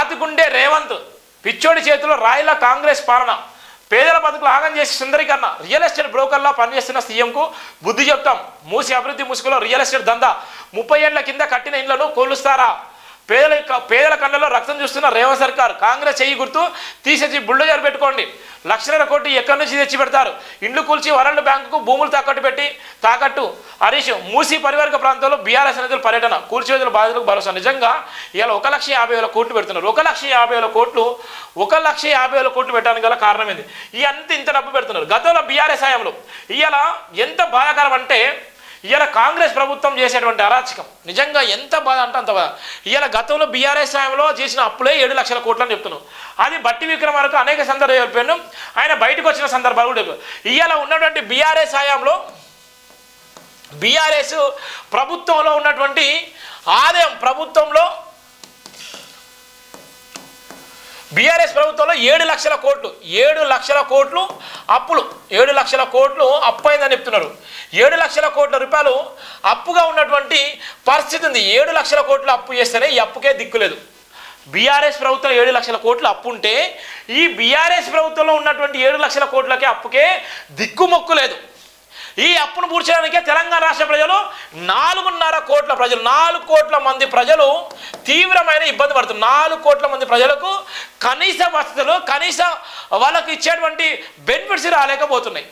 రాతిగుండే రేవంత్ పిచ్చోడి చేతిలో రాయల కాంగ్రెస్ పాలన. పేదల బతుకులు ఆగం చేసి సుందరీకరణ రియల్ ఎస్టేట్ బ్రోకర్లా పనిచేస్తున్న సీఎంకు బుద్ధి చెప్తాం. మూసి అభివృద్ధి ముసుగులో రియల్ ఎస్టేట్ దందా. ముప్పై ఏళ్ళ కింద కట్టిన ఇండ్లను కోలుస్తారా? పేదల పేదల కళ్ళలో చూస్తున్న రేవంత్ సర్కార్ కాంగ్రెస్ చెయ్యి గుర్తు తీసేసి బుల్డోజర్ పెట్టుకోండి. లక్షల కోటి ఎక్కడి నుంచి తెచ్చి పెడతారు? ఇండ్లు కూల్చి వరల్డ్ బ్యాంకుకు భూములు తాకట్టు పెట్టి తాకట్టు. హరీష్ మూసి పరివర్గ ప్రాంతంలో బీఆర్ఎస్ నేతలు పర్యటన. కూల్చివేతల బాధితులకు భరోసా. నిజంగా ఇవాళ ఒక లక్ష యాభై వేల కోట్లు పెడుతున్నారు. ఒక లక్ష యాభై వేల కోట్లు ఒక లక్ష యాభై వేల కోట్లు పెట్టడానికి గల కారణం ఏంది? ఈ అంత ఇంత డబ్బు పెడుతున్నారు. గతంలో బీఆర్ఎస్ హయాంలో ఇవాళ ఎంత బాధాకరం అంటే ఇవాళ కాంగ్రెస్ ప్రభుత్వం చేసేటువంటి అరాచకం. నిజంగా ఎంత బాధ అంటే అంత బాధ. ఇవాళ గతంలో బీఆర్ఎస్ హయాంలో చేసిన అప్పులే ఏడు లక్షల కోట్లు అని చెప్తున్నాం. అది బట్టి విక్రమార్కు అనేక సందర్భాలు చెప్పాను. ఆయన బయటకు వచ్చిన సందర్భాలు కూడా ఇవాళ ఉన్నటువంటి బీఆర్ఎస్ హయాంలో బీఆర్ఎస్ ప్రభుత్వంలో ఉన్నటువంటి ఆదాయం ప్రభుత్వంలో బీఆర్ఎస్ ప్రభుత్వంలో ఏడు లక్షల కోట్లు ఏడు లక్షల కోట్లు అప్పులు ఏడు లక్షల కోట్లు అప్పు అయిందని చెప్తున్నారు. ఏడు లక్షల కోట్ల రూపాయలు అప్పుగా ఉన్నటువంటి పరిస్థితి ఉంది. ఏడు లక్షల కోట్లు అప్పు చేస్తేనే ఈ అప్పుకే దిక్కులేదు బీఆర్ఎస్ ప్రభుత్వం ఏడు లక్షల కోట్లు అప్పు ఉంటే ఈ బీఆర్ఎస్ ప్రభుత్వంలో ఉన్నటువంటి ఏడు లక్షల కోట్లకే అప్పుకే దిక్కుమొక్కు లేదు. ఈ అప్పును పూడ్చడానికే తెలంగాణ రాష్ట్ర ప్రజలు నాలుగున్నర కోట్ల ప్రజలు నాలుగు కోట్ల మంది ప్రజలు తీవ్రమైన ఇబ్బంది పడుతున్నారు. నాలుగు కోట్ల మంది ప్రజలకు కనీస వసతులు కనీస వాళ్ళకు ఇచ్చేటువంటి బెనిఫిట్స్ రాలేకపోతున్నాయి.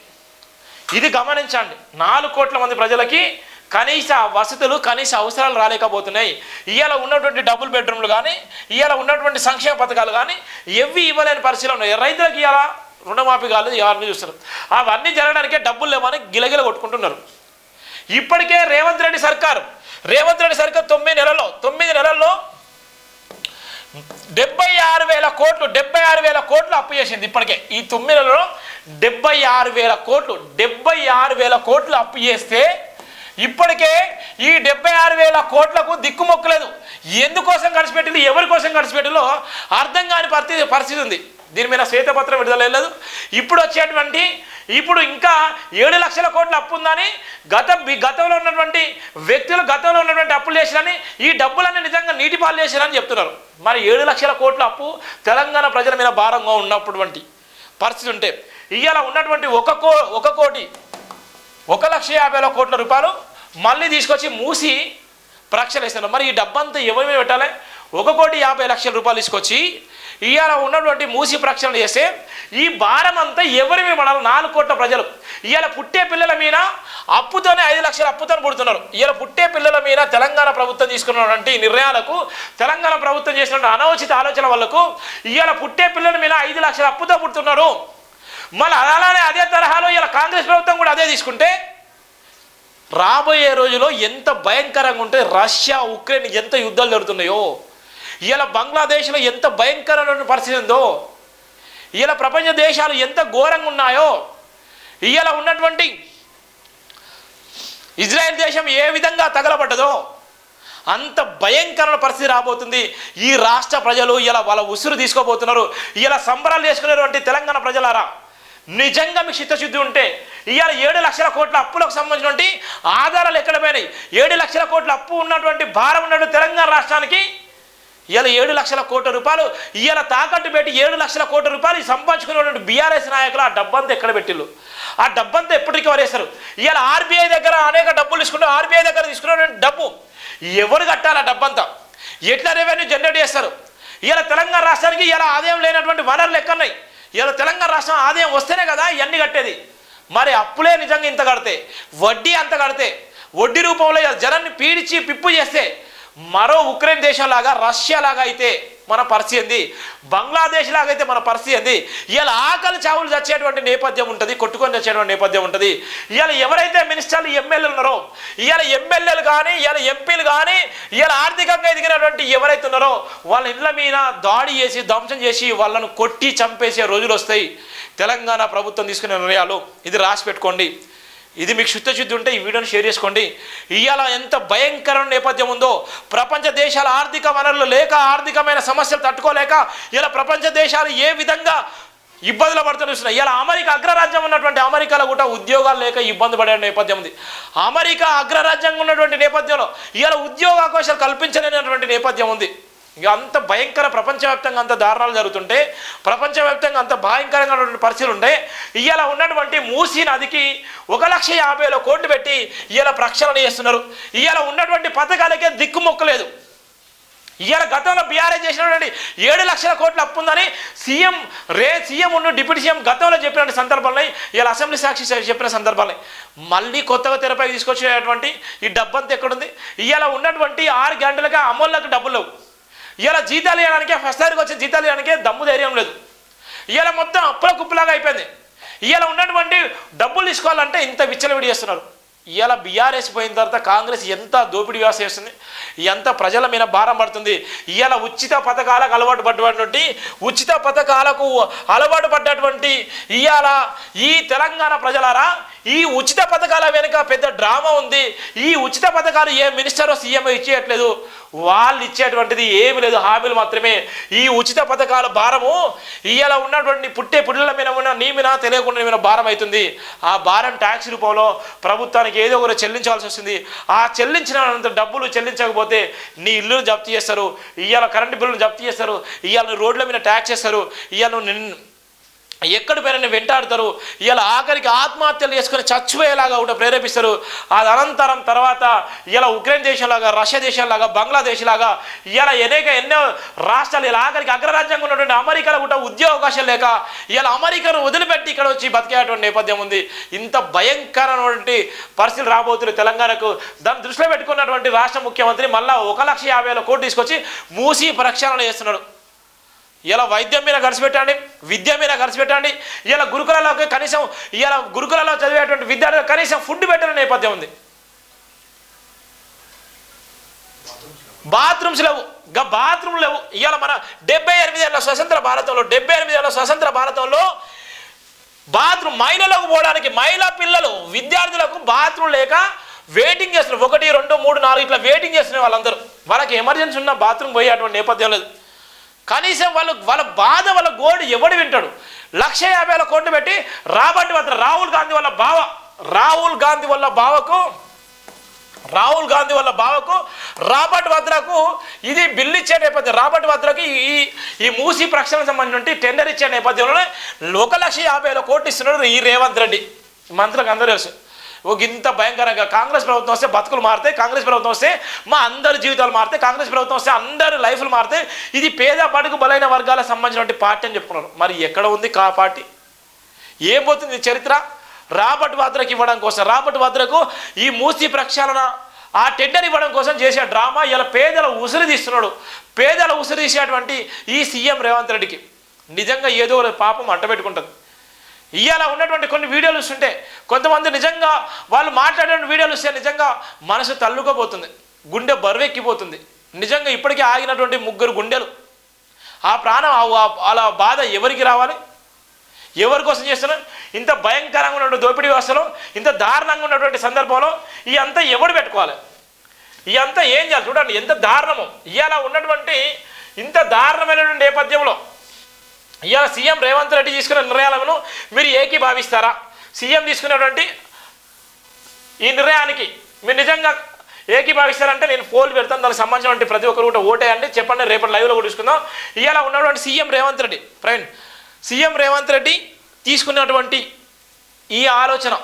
ఇది గమనించండి. నాలుగు కోట్ల మంది ప్రజలకి కనీస వసతులు కనీస అవసరాలు రాలేకపోతున్నాయి. ఇవాళ ఉన్నటువంటి డబుల్ బెడ్రూమ్లు కానీ ఇవాళ ఉన్నటువంటి సంక్షేమ పథకాలు కానీ ఎవి ఇవ్వలేని పరిస్థితులు ఉన్నాయి. రైతులకు ఇవాళ రుణమాఫీ కాలేదు ఎవరిని చూస్తారు. అవన్నీ జరగడానికే డబ్బులు లేవని గిలగిల కొట్టుకుంటున్నారు. ఇప్పటికే రేవంత్ రెడ్డి సర్కారు రేవంత్ రెడ్డి సర్కార్ తొమ్మిది నెలల్లో తొమ్మిది నెలల్లో డెబ్బై ఆరు వేల కోట్లు డెబ్బై ఆరు వేల కోట్లు అప్పు చేసింది ఇప్పటికే. ఈ తొమ్మిది నెలలో డెబ్బై ఆరు వేల కోట్లు డెబ్బై ఆరు వేల కోట్లు అప్పు చేస్తే ఇప్పటికే ఈ డెబ్బై ఆరు వేల కోట్లకు దిక్కుమొక్కలేదు ఎందుకోసం ఖర్చు పెట్టిందో ఎవరి కోసం ఖర్చు పెట్టిందో అర్థం కాని పరిస్థితి పరిస్థితి ఉంది. దీని మీద శ్వేతపత్రం విడుదల లేదు. ఇప్పుడు వచ్చేటువంటి ఇప్పుడు ఇంకా ఏడు లక్షల కోట్ల అప్పు ఉందని గత గతంలో ఉన్నటువంటి వ్యక్తులు గతంలో ఉన్నటువంటి అప్పులు చేసిరని ఈ డబ్బులన్నీ నిజంగా నీటి పాలు చేసిరని చెప్తున్నారు. మరి ఏడు లక్షల కోట్ల అప్పు తెలంగాణ ప్రజల మీద భారంగా ఉన్నటువంటి పరిస్థితి ఉంటే ఇవాళ ఉన్నటువంటి ఒక కో ఒక కోటి ఒక లక్ష యాభై వేల కోట్ల రూపాయలు మళ్ళీ తీసుకొచ్చి మూసి ప్రక్షలేస్తున్నారు మరి ఈ డబ్బంతా ఎవరి మీద పెట్టాలి? ఒక కోటి యాభై లక్షల రూపాయలు తీసుకొచ్చి ఇవాళ ఉన్నటువంటి మూసి ప్రక్షాళన చేస్తే ఈ భారం అంతా ఎవరి మీద పడాలి? నాలుగు కోట్ల ప్రజలు. ఇవాళ పుట్టే పిల్లల మీద అప్పుతోనే ఐదు లక్షల అప్పుతో పుడుతున్నారు. ఇవాళ పుట్టే పిల్లల మీద తెలంగాణ ప్రభుత్వం తీసుకున్నటువంటి నిర్ణయాలకు తెలంగాణ ప్రభుత్వం చేసినటువంటి అనవచిత ఆలోచన వాళ్ళకు ఇవాళ పుట్టే పిల్లల మీద ఐదు లక్షల అప్పుతో పుడుతున్నారు. మళ్ళీ అలానే అదే తరహాలో ఇలా కాంగ్రెస్ ప్రభుత్వం కూడా అదే తీసుకుంటే రాబోయే రోజుల్లో ఎంత భయంకరంగా ఉంటే రష్యా ఉక్రెయిన్ ఎంత యుద్ధాలు జరుగుతున్నాయో. ఇలా బంగ్లాదేశ్లో ఎంత భయంకరమైన పరిస్థితి ఉందో ఇలా ప్రపంచ దేశాలు ఎంత ఘోరంగా ఉన్నాయో ఇలా ఉన్నటువంటి ఇజ్రాయెల్ దేశం ఏ విధంగా తగలబడ్డదో అంత భయంకరమైన పరిస్థితి రాబోతుంది. ఈ రాష్ట్ర ప్రజలు ఇలా వాళ్ళ ఉసురు తీసుకోబోతున్నారు. ఇలా సంబరాలు చేసుకునేటువంటి తెలంగాణ ప్రజలారా నిజంగా మీకు చిత్తశుద్ధి ఉంటే ఇవాళ ఏడు లక్షల కోట్ల అప్పులకు సంబంధించినటువంటి ఆధారాలు ఎక్కడ పోయినాయి? ఏడు లక్షల కోట్ల అప్పు ఉన్నటువంటి భారం ఉన్నటువంటి తెలంగాణ రాష్ట్రానికి ఇవాళ ఏడు లక్షల కోట్ల రూపాయలు ఇవాళ తాకట్టు పెట్టి ఏడు లక్షల కోట్ల రూపాయలు సంపాదించుకున్నటువంటి బీఆర్ఎస్ నాయకులు ఆ డబ్బంతా ఎక్కడ పెట్టిళ్ళు? ఆ డబ్బంతా ఎప్పుడు రికవర్ చేస్తారు ఇవాళ ఆర్బీఐ దగ్గర అనేక డబ్బులు తీసుకుంటారు ఆర్బీఐ దగ్గర తీసుకున్నటువంటి డబ్బు ఎవరు కట్టాలి ఆ డబ్బంతా? ఎట్లా రెవెన్యూ జనరేట్ చేస్తారు? ఇవాళ తెలంగాణ రాష్ట్రానికి ఇలా ఆదాయం లేనటువంటి వనరులు ఎక్కడున్నాయి? ఇవాళ తెలంగాణ రాష్ట్రం ఆదాయం వస్తేనే కదా ఇవన్నీ కట్టేది. మరి అప్పులే నిజంగా ఇంత కడితే వడ్డీ అంత కడితే వడ్డీ రూపంలో జనాన్ని పీడిచి పిప్పు చేస్తే మరో ఉక్రెయిన్ దేశంలాగా రష్యా లాగా అయితే మన పరిస్థితి ఏంది? బంగ్లాదేశ్ లాగా అయితే మన పరిస్థితి ఏంది? ఇవాళ ఆకలి చావులు చచ్చేటువంటి నేపథ్యం ఉంటుంది కొట్టుకొని చచ్చేటువంటి నేపథ్యం ఉంటుంది. ఇవాళ ఎవరైతే మినిస్టర్లు ఎమ్మెల్యేలు ఉన్నారో ఇవాళ ఎమ్మెల్యేలు కానీ ఇవాళ ఎంపీలు కానీ ఇవాళ ఆర్థికంగా ఎదిగినటువంటి ఎవరైతే ఉన్నారో వాళ్ళ ఇళ్ళ మీద దాడి చేసి ధ్వంసం చేసి వాళ్ళను కొట్టి చంపేసే రోజులు వస్తాయి. తెలంగాణ ప్రభుత్వం తీసుకునే నిర్ణయాలు ఇది రాసి పెట్టుకోండి. ఇది మీకు శుద్ధశుద్ధి ఉంటే ఈ వీడియోని షేర్ చేసుకోండి. ఇవాళ ఎంత భయంకరమైన నేపథ్యం ఉందో ప్రపంచ దేశాల ఆర్థిక వనరులు లేక ఆర్థికమైన సమస్యలు తట్టుకోలేక ఇలా ప్రపంచ దేశాలు ఏ విధంగా ఇబ్బందులు పడుతున్న ఇలా అమెరికా అగ్రరాజ్యం ఉన్నటువంటి అమెరికాలో కూడా ఉద్యోగాలు లేక ఇబ్బంది పడే నేపథ్యం ఉంది. అమెరికా అగ్రరాజ్యంగా ఉన్నటువంటి నేపథ్యంలో ఇలా ఉద్యోగ అవకాశాలు కల్పించలేనటువంటి నేపథ్యం ఉంది. ఇక అంత భయంకర ప్రపంచవ్యాప్తంగా అంత దారుణాలు జరుగుతుంటే ప్రపంచవ్యాప్తంగా అంత భయంకరమైనటువంటి పరిస్థితులు ఉంటే ఇవాళ ఉన్నటువంటి మూసీ నదికి ఒక లక్ష యాభై వేల కోట్లు పెట్టి ఇవాళ ప్రక్షాళన చేస్తున్నారు. ఇవాళ ఉన్నటువంటి పథకాలకే దిక్కుమొక్కలేదు ఇవాళ గతంలో బీఆర్ఏ చేసినటువంటి ఏడు లక్షల కోట్ల అప్పు ఉందని సీఎం రే సీఎం ఉన్న డిప్యూటీ సీఎం గతంలో చెప్పిన సందర్భాలని ఇవాళ అసెంబ్లీ సాక్షి చెప్పిన సందర్భాలని మళ్ళీ కొత్తగా తెరపైకి తీసుకొచ్చేటువంటి ఈ డబ్బంతా ఎక్కడుంది? ఇవాళ ఉన్నటువంటి ఆరు గంటలుగా అమౌళ్ళకి డబ్బులు లేవు. ఇవాళ జీతాలు ఇవ్వడానికే ఫస్ట్ తారీఖు వచ్చి జీతాలు ఇవ్వడానికే దమ్ము ధైర్యం లేదు. ఇవాళ మొత్తం అప్పుల కుప్పలాగా అయిపోయింది. ఇవాళ ఉన్నటువంటి డబ్బులు తీసుకోవాలంటే ఇంత విచ్చలవిడి చేస్తున్నారు. ఇవాళ బీఆర్ఎస్ పోయిన తర్వాత కాంగ్రెస్ ఎంత దోపిడీ వ్యవస్థ చేస్తుంది ఎంత ప్రజల మీద భారం పడుతుంది ఇవాళ ఉచిత పథకాలకు అలవాటు పడ్డటువంటి ఉచిత పథకాలకు అలవాటు పడ్డటువంటి ఇవాళ ఈ తెలంగాణ ప్రజలారా ఈ ఉచిత పథకాల వెనుక పెద్ద డ్రామా ఉంది. ఈ ఉచిత పథకాలు ఏ మినిస్టర్ సీఎం ఇచ్చేయట్లేదు. వాళ్ళు ఇచ్చేటువంటిది ఏమి లేదు హామీలు మాత్రమే. ఈ ఉచిత పథకాల భారము ఇవాళ ఉన్నటువంటి పుట్టే పుల్లల మీద ఉన్న నీ మీద తెలియకుండా మీద భారం అవుతుంది. ఆ భారం ట్యాక్స్ రూపంలో ప్రభుత్వానికి ఏదో ఒకటి చెల్లించాల్సి వస్తుంది. ఆ చెల్లించినంత డబ్బులు చెల్లించకపోతే నీ ఇల్లును జప్తు చేస్తారు. ఇవాళ కరెంటు బిల్లును జప్తు చేస్తారు. ఇవాళ రోడ్ల మీద ట్యాక్స్ చేస్తారు. ఇవాళ నిన్ను ఎక్కడ పేరైనా వెంటాడతారు. ఇలా ఆఖరికి ఆత్మహత్యలు చేసుకుని చచ్చిపోయేలాగా కూడా ప్రేరేపిస్తారు. అది అనంతరం తర్వాత ఇలా ఉక్రెయిన్ దేశంలాగా రష్యా దేశంలాగా బంగ్లాదేశ్ లాగా ఇలా అనేక ఎన్నో రాష్ట్రాలు ఇలా ఆఖరికి అగ్రరాజ్యంగా ఉన్నటువంటి అమెరికాలో కూడా ఉద్యోగ అవకాశం లేక ఇలా అమెరికాను వదిలిపెట్టి ఇక్కడ వచ్చి బతికేటువంటి నేపథ్యం ఉంది. ఇంత భయంకరమైనటువంటి పరిస్థితులు రాబోతున్నాయి తెలంగాణకు. దాన్ని దృష్టిలో పెట్టుకున్నటువంటి రాష్ట్ర ముఖ్యమంత్రి మళ్ళా ఒక లక్ష యాభై వేల కోట్లు తీసుకొచ్చి మూసి ప్రక్షాళన చేస్తున్నాడు. ఇలా వైద్యం మీద ఖర్చు పెట్టండి విద్య మీద ఖర్చు పెట్టండి ఇలా గురుకులాలకు కనీసం ఇలా గురుకులలో చదివేటువంటి విద్యార్థులకు కనీసం ఫుడ్ పెట్టడం నేపథ్యం ఉంది. బాత్రూమ్స్ లేవు. ఇంకా బాత్రూమ్ లేవు. ఇవాళ మన డెబ్బై ఎనిమిది ఏళ్ళ స్వతంత్ర భారతంలో డెబ్బై ఎనిమిది ఏళ్ళ స్వతంత్ర భారతంలో బాత్రూమ్ మహిళలకు పోవడానికి మహిళా పిల్లలు విద్యార్థులకు బాత్రూమ్ లేక వెయిటింగ్ చేస్తున్నారు. ఒకటి రెండు మూడు నాలుగు ఇట్లా వెయిటింగ్ చేస్తున్నారు వాళ్ళందరూ. వాళ్ళకి ఎమర్జెన్సీ ఉన్న బాత్రూమ్ పోయే అటువంటి నేపథ్యం లేదు. కనీసం వాళ్ళు వాళ్ళ బాధ వాళ్ళ గోడు ఎవడు వింటాడు? లక్ష యాభై వేల కోట్లు పెట్టి రాబర్ట్ వద్ద రాహుల్ గాంధీ వాళ్ళ బావ రాహుల్ గాంధీ వాళ్ళ బావకు రాహుల్ గాంధీ వాళ్ళ బావకు రాబర్ట్ వద్రకు ఇది బిల్లు ఇచ్చే నేపథ్యం రాబర్ట్ వద్రకు ఈ ఈ మూసి ప్రక్షాళన సంబంధించి టెండర్ ఇచ్చే నేపథ్యంలో ఒక లక్ష యాభై వేల కోట్లు ఇస్తున్నాడు ఈ రేవంత్ రెడ్డి. మంత్రులకు అందరూ తెలుసు. ఒక ఇంత భయంకరంగా కాంగ్రెస్ ప్రభుత్వం వస్తే బతుకులు మారితే కాంగ్రెస్ ప్రభుత్వం వస్తే మా అందరి జీవితాలు మారితే కాంగ్రెస్ ప్రభుత్వం వస్తే అందరి లైఫ్లు మారితే ఇది పేద పడుగు బలైన వర్గాలకు సంబంధించినటువంటి పార్టీ అని చెప్పుకున్నారు. మరి ఎక్కడ ఉంది కా పార్టీ? ఏం పోతుంది చరిత్ర? రాబర్ట్ వాద్రకు ఇవ్వడం కోసం రాబర్ట్ వాద్రకు ఈ మూసి ప్రక్షాళన ఆ టెండర్ ఇవ్వడం కోసం చేసే డ్రామా ఇలా పేదల ఉసిరి తీస్తున్నాడు. పేదల ఉసిరి తీసేటువంటి ఈ సీఎం రేవంత్ రెడ్డికి. నిజంగా ఏదో ఒక పాపం అంటబెట్టుకుంటుంది ఇవాళ ఉన్నటువంటి కొన్ని వీడియోలు చూస్తుంటే కొంతమంది నిజంగా వాళ్ళు మాట్లాడే వీడియోలు చూస్తే నిజంగా మనసు తల్లుకోబోతుంది గుండె బరువెక్కిపోతుంది. నిజంగా ఇప్పటికే ఆగినటువంటి ముగ్గురు గుండెలు. ఆ ప్రాణం ఆ- అలా బాధ ఎవరికి రావాలి? ఎవరి కోసం చేస్తున్నారు? ఇంత భయంకరంగా ఉన్నటువంటి దోపిడీ వ్యవస్థలో ఇంత దారుణంగా ఉన్నటువంటి సందర్భంలో ఈ అంతా ఎవడు పెట్టుకోవాలి? ఈ అంతా ఏం చేయాలి? చూడండి ఎంత దారుణము. ఇవాళ ఉన్నటువంటి ఇంత దారుణమైనటువంటి నేపథ్యంలో ఇవాళ సీఎం రేవంత్ రెడ్డి తీసుకున్న నిర్ణయాలను మీరు ఏకీభావిస్తారా? సీఎం తీసుకున్నటువంటి ఈ నిర్ణయానికి మీరు నిజంగా ఏకీభావిస్తారంటే నేను పోల్ పెడతాను. దానికి సంబంధించినటువంటి ప్రతి ఒక్కరు కూడా ఓటేయండి. చెప్పండి రేపటి లైవ్లో కూడా చూసుకుందాం. ఇవాళ ఉన్నటువంటి సీఎం రేవంత్ రెడ్డి ప్రవీణ్ సీఎం రేవంత్ రెడ్డి తీసుకున్నటువంటి ఈ ఆలోచన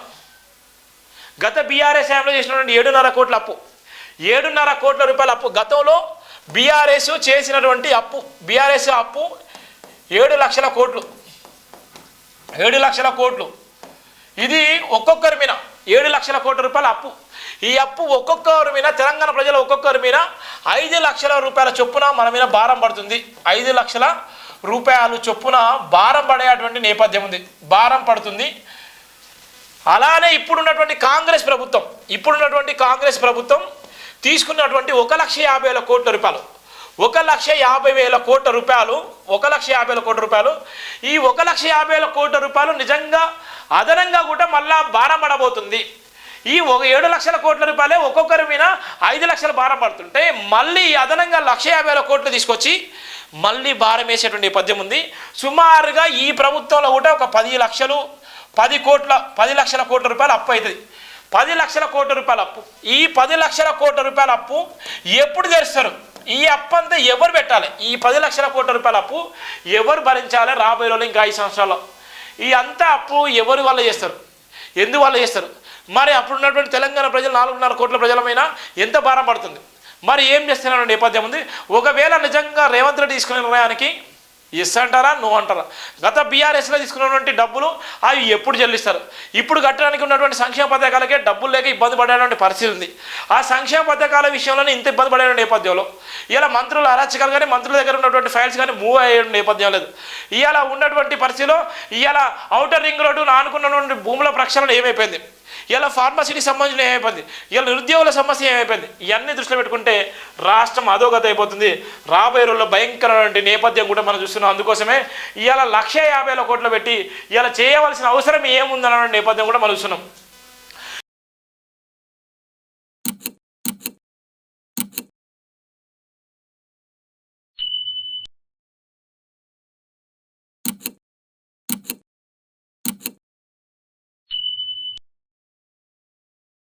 గత బీఆర్ఎస్ హయాంలో చేసినటువంటి ఏడున్నర కోట్ల అప్పు ఏడున్నర కోట్ల రూపాయల అప్పు గతంలో బీఆర్ఎస్ చేసినటువంటి అప్పు బీఆర్ఎస్ అప్పు ఏడు లక్షల కోట్లు. ఏడు లక్షల కోట్లు. ఇది ఒక్కొక్కరి మీద ఏడు లక్షల కోట్ల రూపాయల అప్పు. ఈ అప్పు ఒక్కొక్కరి మీద తెలంగాణ ప్రజలు ఒక్కొక్కరి మీద ఐదు లక్షల రూపాయల చొప్పున మన మీద భారం పడుతుంది. ఐదు లక్షల రూపాయలు చొప్పున భారం పడేటువంటి నేపథ్యం ఉంది. భారం పడుతుంది. అలానే ఇప్పుడున్నటువంటి కాంగ్రెస్ ప్రభుత్వం ఇప్పుడున్నటువంటి కాంగ్రెస్ ప్రభుత్వం తీసుకున్నటువంటి ఒక లక్ష యాభై వేల కోట్ల రూపాయలు. ఒక లక్ష యాభై వేల కోట్ల రూపాయలు ఒక లక్ష యాభై వేల కోట్ల రూపాయలు. ఈ ఒక లక్ష యాభై వేల కోట్ల రూపాయలు నిజంగా అదనంగా కూడా మళ్ళా భారం పడబోతుంది. ఈ ఒక ఏడు లక్షల కోట్ల రూపాయలే ఒక్కొక్కరి మీద ఐదు లక్షల భారం పడుతుంటే మళ్ళీ అదనంగా లక్ష యాభై వేల కోట్లు తీసుకొచ్చి మళ్ళీ భారం వేసేటువంటి పద్యం ఉంది. సుమారుగా ఈ ప్రభుత్వంలో కూడా ఒక పది లక్షలు పది కోట్ల పది లక్షల కోట్ల రూపాయలు అప్పు అవుతుంది పది లక్షల కోట్ల రూపాయల అప్పు. ఈ పది లక్షల కోట్ల రూపాయల అప్పు ఎప్పుడు తెరుస్తారు? ఈ అప్పు అంతా ఎవరు పెట్టాలి? ఈ పది లక్షల కోట్ల రూపాయల అప్పు ఎవరు భరించాలి రాబోయే రోజులు ఇంకా ఐదు సంవత్సరాల్లో? ఈ అంతా అప్పు ఎవరి వల్ల చేస్తారు? ఎందువల్ల చేస్తారు? మరి అప్పుడు ఉన్నటువంటి తెలంగాణ ప్రజలు నాలుగున్నర కోట్ల ప్రజలమైన ఎంత భారం పడుతుంది? మరి ఏం చేస్తున్నారు? నేపథ్యం ఉంది. ఒకవేళ నిజంగా రేవంత్ రెడ్డి తీసుకునే నిర్ణయానికి ఎస్ అంటారా? నో అంటారా? గత బీఆర్ఎస్లో తీసుకున్నటువంటి డబ్బులు అవి ఎప్పుడు చెల్లిస్తారు? ఇప్పుడు కట్టడానికి ఉన్నటువంటి సంక్షేమ పథకాలకే డబ్బులు లేక ఇబ్బంది పడేటువంటి పరిస్థితి ఉంది. ఆ సంక్షేమ పథకాల విషయంలోనే ఇంత ఇబ్బంది పడేటువంటి నేపథ్యంలో ఇలా మంత్రులు అరాచకాలు కానీ మంత్రుల దగ్గర ఉన్నటువంటి ఫైల్స్ కానీ మూవ్ అయ్యే నేపథ్యం లేదు. ఇవాళ ఉన్నటువంటి పరిస్థితిలో ఇవాళ అవుటర్ రింగ్ రోడ్డు ఆనుకున్నటువంటి భూముల ప్రక్షాళన ఏమైపోయింది? ఇలా ఫార్మసీకి సంబంధించిన ఏమైపోయింది ఇలా నిరుద్యోగుల సమస్య ఏమైపోయింది ఇవన్నీ దృష్టిలో పెట్టుకుంటే రాష్ట్రం అధోగత అయిపోతుంది. రాబోయే రోజుల్లో భయంకరమైన నేపథ్యం కూడా మనం చూస్తున్నాం. అందుకోసమే ఇవాళ లక్ష యాభై కోట్లు పెట్టి ఇలా చేయవలసిన అవసరం ఏముందన్న నేపథ్యం కూడా మనం చూస్తున్నాం.